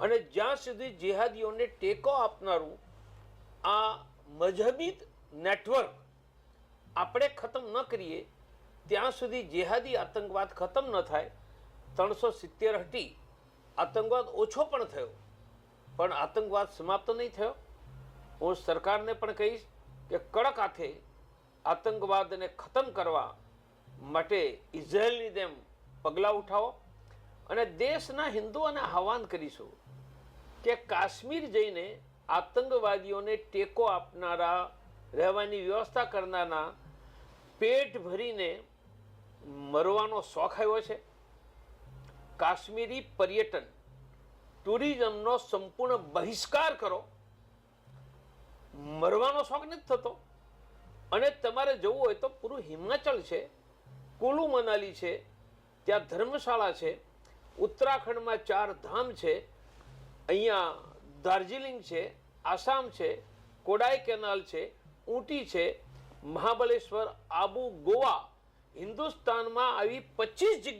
અને જ્યાં સુધી જેહાદીઓને ટેકો આપનારું આ મજહબી નેટવર્ક આપણે ખતમ ન કરીએ, ત્યાં સુધી જેહાદી આતંકવાદ ખતમ ન થાય. ત્રણસો સિત્તેર હટી, આતંકવાદ ઓછો પણ થયો. પણ આતંકવાદ સમાપ્ત નહીં થયો. હું સરકારને પણ કહીશ કે કડક હાથે આતંકવાદને ખતમ કરવા માટે ઇઝરાયલની જેમ પગલાં ઉઠાવો. અને દેશના હિન્દુઓને આહવાન કરીશું કે કાશ્મીર જઈને આતંકવાદીઓને ટેકો આપનારા, રહેવાની વ્યવસ્થા કરનારના પેટ ભરીને મરવાનો શોખ આવ્યો છે. કાશ્મીરી પર્યટન, ટુરિઝમનો સંપૂર્ણ બહિષ્કાર કરો. મરવાનો શોખ નથી થતો. અને તમારે જવું હોય તો પૂરું હિમાચલ છે, કુલુ મનાલી છે, ત્યાં ધર્મશાળા છે ઉત્તરાખંડમાં ચાર ધામ છે, અહીંયા દાર્જિલિંગ છે, આસામ છે કોડાઈ કેનાલ છે, ઊટી છે મહાબલેશ્વર આબુ ગોવા, હિન્દુસ્તાનમાં આવી પચીસ